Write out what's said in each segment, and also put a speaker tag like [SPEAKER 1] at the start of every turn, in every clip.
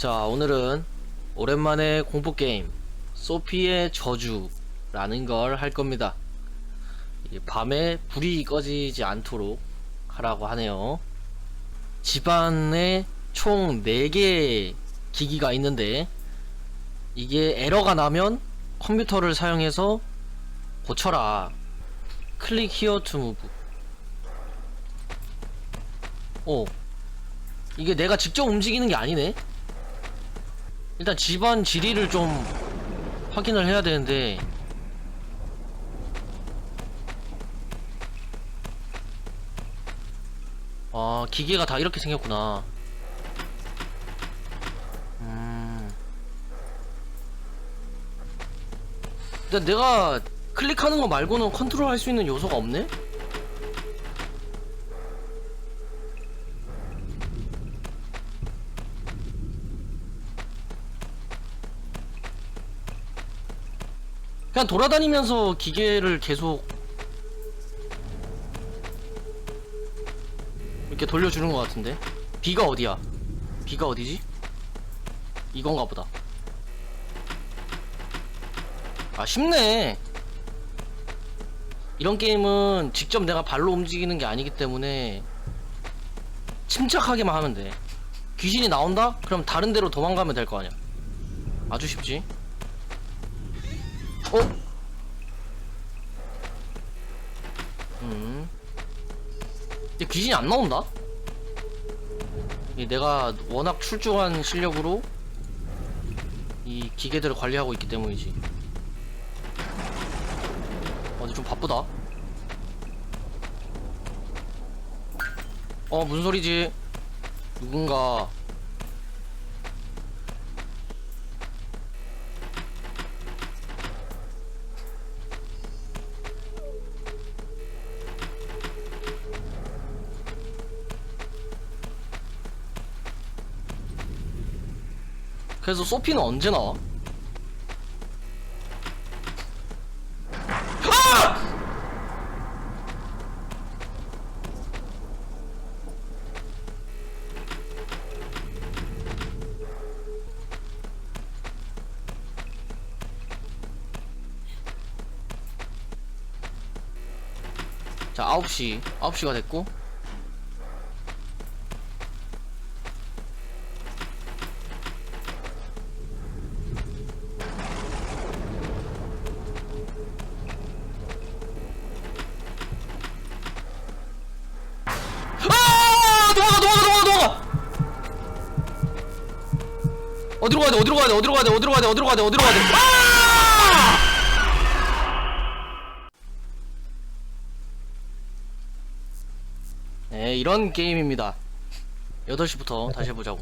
[SPEAKER 1] 자, 오늘은 오랜만에 공포게임, 소피의 저주라는 걸 할 겁니다. 이 밤에 불이 꺼지지 않도록 하라고 하네요. 집안에 총 4개의 기기가 있는데, 이게 에러가 나면 컴퓨터를 사용해서 고쳐라. 클릭 히어 투 무브. 오. 이게 내가 직접 움직이는 게 아니네? 일단 집안 지리를 좀 확인을 해야 되는데. 아 기계가 다 이렇게 생겼구나. 음. 근데 내가 클릭하는 거 말고는 컨트롤 할 수 있는 요소가 없네? 그냥 돌아다니면서 기계를 계속 이렇게 돌려주는 것 같은데 B가 어디야? B가 어디지? 이건가 보다 아 쉽네 이런 게임은 직접 내가 발로 움직이는 게 아니기 때문에 침착하게만 하면 돼 귀신이 나온다? 그럼 다른 데로 도망가면 될 거 아니야 아주 쉽지 어? 음. 근데 귀신이 안 나온다? 이 내가 워낙 출중한 실력으로 이 기계들을 관리하고 있기 때문이지. 어, 근데 좀 바쁘다. 어, 무슨 소리지? 누군가 그래서 소피는 언제 나와? 아! 자, 9시. 9시가 됐고. 어디로 가야 돼, 어디로 가야 돼, 어디로 가야 돼, 어디로 가야 돼, 어디로 가야 돼, 어디로 가야 돼. 아! 네, 이런 게임입니다. 8시부터 다시 해보자고.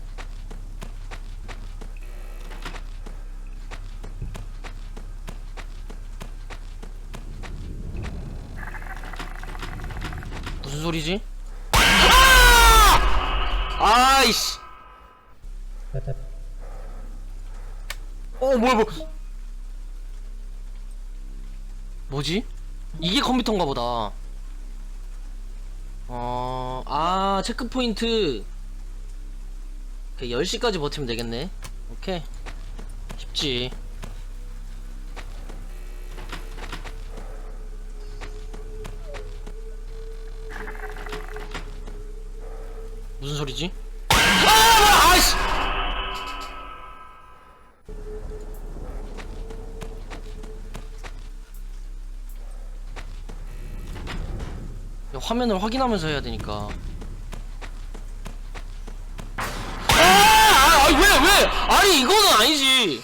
[SPEAKER 1] 무슨 소리지? 아! 아이씨. 어, 뭐야, 뭐. 뭐지? 이게 컴퓨터인가 보다. 어, 아, 체크포인트. 오케이, 10시까지 버티면 되겠네. 오케이. 쉽지. 무슨 소리지? 아, 아이씨! 화면을 확인하면서 해야 되니까. 아, 아, 아니, 왜, 왜? 아니, 이거는 아니지.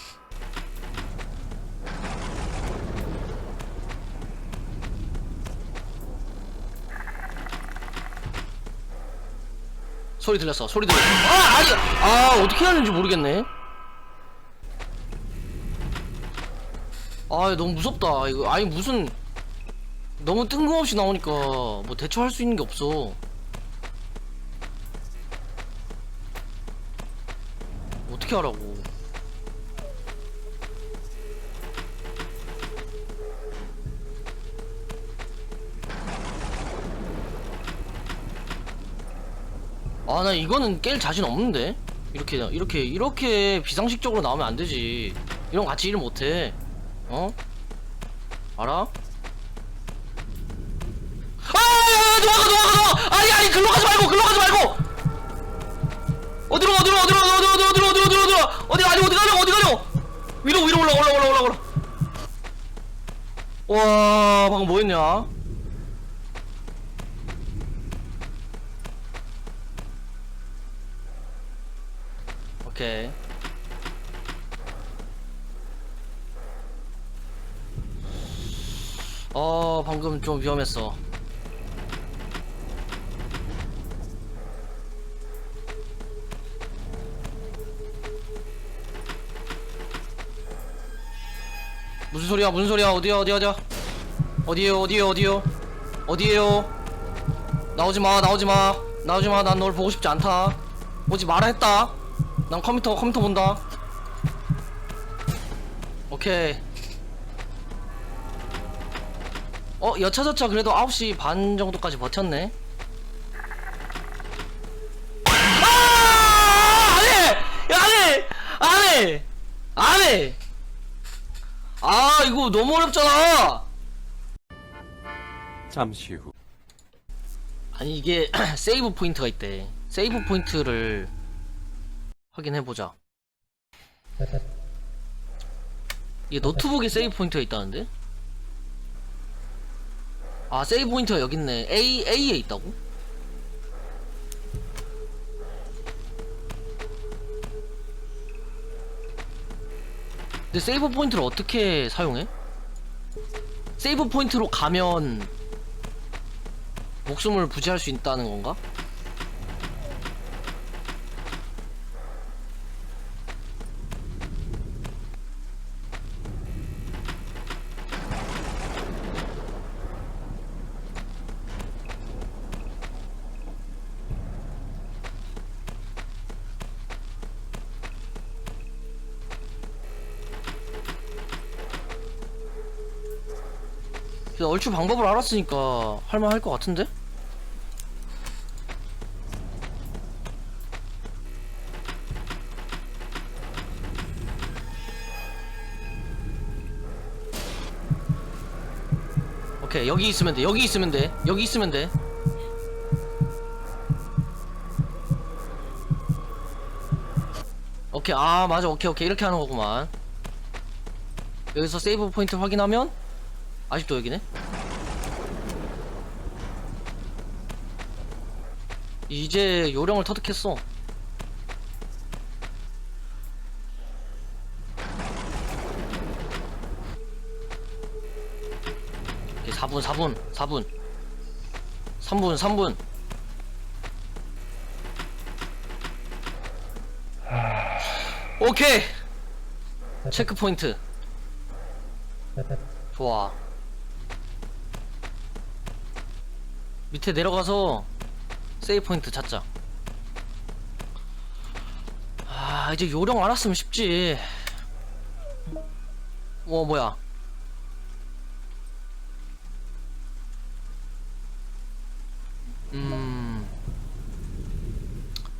[SPEAKER 1] 소리 들렸어, 소리 들렸어. 아, 아니, 아, 어떻게 하는지 모르겠네. 아, 너무 무섭다. 이거, 아니, 무슨. 너무 뜬금없이 나오니까 뭐 대처할 수 있는 게 없어. 어떻게 하라고? 아, 나 이거는 깰 자신 없는데? 이렇게 이렇게 이렇게 비상식적으로 나오면 안 되지 이런 거 같이 일 못해 어 알아 아 도망가 도망가 도망가 아니 아니 글로 가지 말고 글로 가지 말고! 어디로 어디로 어디로 어디로 어디로 어디로 어디로 어디로 어디로 어디 아니 어디 가려 어디 가려 위로 위로 올라 올라 올라 올라 올라 와 방금 뭐였냐? 오케이. 어 방금 좀 위험했어 무슨 소리야 무슨 소리야? 어디야 어디야 어디야 어디에요 어디에요 어디에요? 어디에요? 나오지마 나오지마. 나오지마 난 널 보고 싶지 않다. 오지 마라 했다. 난 컴퓨터 컴퓨터 본다. 오케이. 어 여차저차 그래도 9시 반 정도까지 버텼네. 아! 안해! 안해! 안해! 안해 아 이거 너무 어렵잖아.
[SPEAKER 2] 잠시 후.
[SPEAKER 1] 아니 이게 세이브 포인트가 있대. 세이브 포인트를 확인해보자. 이게 노트북에 세이브 포인트가 있다는데? 아 세이브 포인트가 여기 있네. A, A에 있다고? 근데 세이브 포인트를 어떻게 사용해? 세이브 포인트로 가면 목숨을 부지할 수 있다는 건가? 그래서 얼추 방법을 알았으니까 할만할 것 같은데? 오케이 여기 있으면 돼 여기 있으면 돼 여기 있으면 돼. 오케이 아 맞아. 오케이 오케이. 이렇게 하는 거구만. 여기서 세이브 포인트 확인하면 아직도 여기네 이제 요령을 터득했어. 오케이, 4분 4분 4분. 3분 3분. 오케이! 체크 포인트. 좋아. 밑에 내려가서 세이브 포인트 찾자. 아 이제 요령 알았으면 쉽지. 어 뭐야? 음.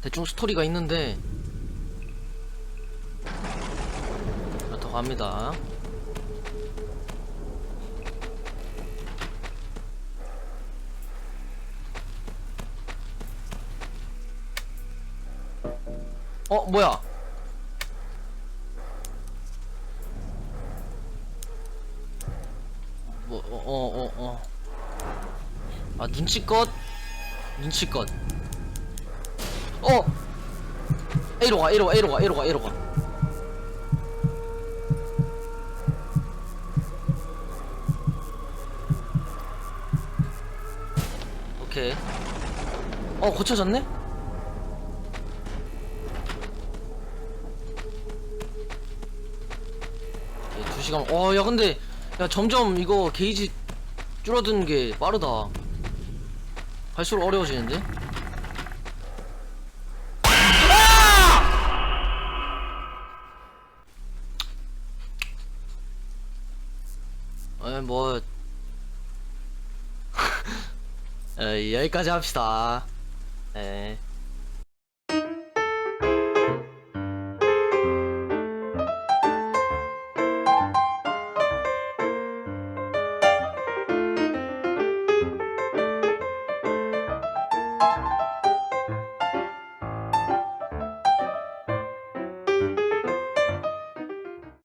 [SPEAKER 1] 대충 스토리가 있는데. 더 갑니다 어 뭐야? 뭐어어 어 아 눈치껏? 눈치껏. 어! A로 가 A로 가 A로 가 A로 가 A로 가 오케이. 어 고쳐졌네? 시간. 어야 근데 야 점점 이거 게이지 줄어드는 게 빠르다. 갈수록 어려워지는데? 에, 뭐, 에, 여기까지 합시다. 에.